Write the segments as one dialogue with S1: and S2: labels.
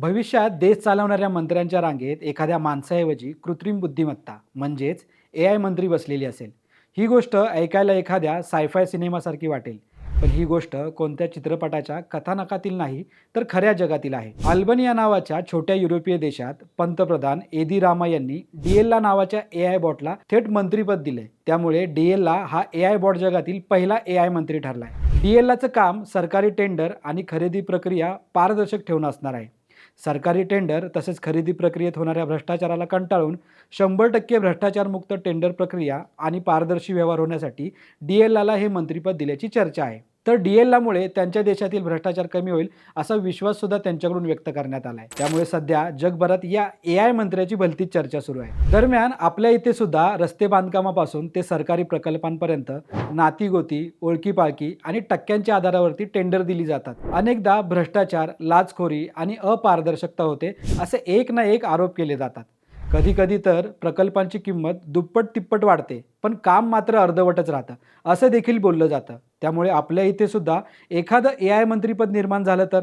S1: भविष्यात देश चालवणाऱ्या मंत्र्यांच्या रांगेत एखाद्या माणसाऐवजी कृत्रिम बुद्धिमत्ता म्हणजेच ए आय मंत्री बसलेली असेल. ही गोष्ट ऐकायला एखाद्या सायफाय सिनेमासारखी वाटेल. पण ही गोष्ट कोणत्या चित्रपटाच्या कथानकातील नाही तर खऱ्या जगातील आहे. अल्बनिया नावाच्या छोट्या युरोपीय देशात पंतप्रधान एदी रामा यांनी डीएलला नावाच्या ए आय बॉटला थेट मंत्रीपद दिले त्यामुळे डीएलला हा ए आय बॉट जगातील पहिला ए आय मंत्री ठरलाय. डीएललाचं काम सरकारी टेंडर आणि खरेदी प्रक्रिया पारदर्शक ठेवणं असणार आहे. सरकारी टेंडर तसेच खरेदी प्रक्रियेत होणाऱ्या भ्रष्टाचाराला कंटाळून शंभर टक्के भ्रष्टाचारमुक्त टेंडर प्रक्रिया आणि पारदर्शी व्यवहार होण्यासाठी डी एल लाला हे मंत्रिपद दिल्याची चर्चा आहे. तर डी एल त्यांच्या देशातील भ्रष्टाचार कमी होईल असा विश्वास सुद्धा त्यांच्याकडून व्यक्त करण्यात आला आहे त्यामुळे सध्या जगभरात या ए आय मंत्र्याची भलतीच चर्चा सुरू आहे. दरम्यान आपल्या इथे सुद्धा रस्ते बांधकामापासून ते सरकारी प्रकल्पांपर्यंत नातीगोती ओळखी पाळखी आणि टक्क्यांच्या आधारावरती टेंडर दिली जातात. अनेकदा भ्रष्टाचार लाचखोरी आणि अपारदर्शकता होते असे एक ना एक आरोप केले जातात. कधी कधी तर प्रकल्पांची किंमत दुप्पट तिप्पट वाढते पण काम मात्र अर्धवटच राहतं असं देखील बोललं जातं. त्यामुळे आपल्या इथे सुद्धा एखादं ए आय मंत्रीपद निर्माण झालं तर?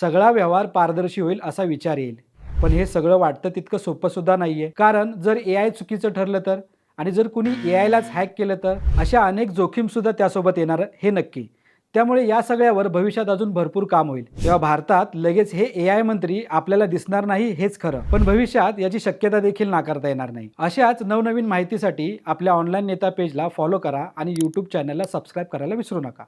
S1: सगळा व्यवहार पारदर्शी होईल असा विचार येईल. पण हे सगळं वाटतं तितकं सोपं सुद्धा नाही आहे कारण जर ए आय चुकीचं ठरलं तर? आणि जर कुणी ए आयलाच हॅक केलं तर? अशा अनेक जोखीमसुद्धा त्यासोबत येणार हे नक्की. त्यामुळे या सगळ्यावर भविष्यात अजून भरपूर काम होईल. तेव्हा भारतात लगेच हे ए आय मंत्री आपल्याला दिसणार नाही हेच खरं. पण भविष्यात याची शक्यता देखील नाकारता येणार नाही. अशाच नवनवीन माहितीसाठी आपल्या ऑनलाईन नेता पेजला फॉलो करा आणि यूट्यूब चॅनलला सबस्क्राईब करायला विसरू नका.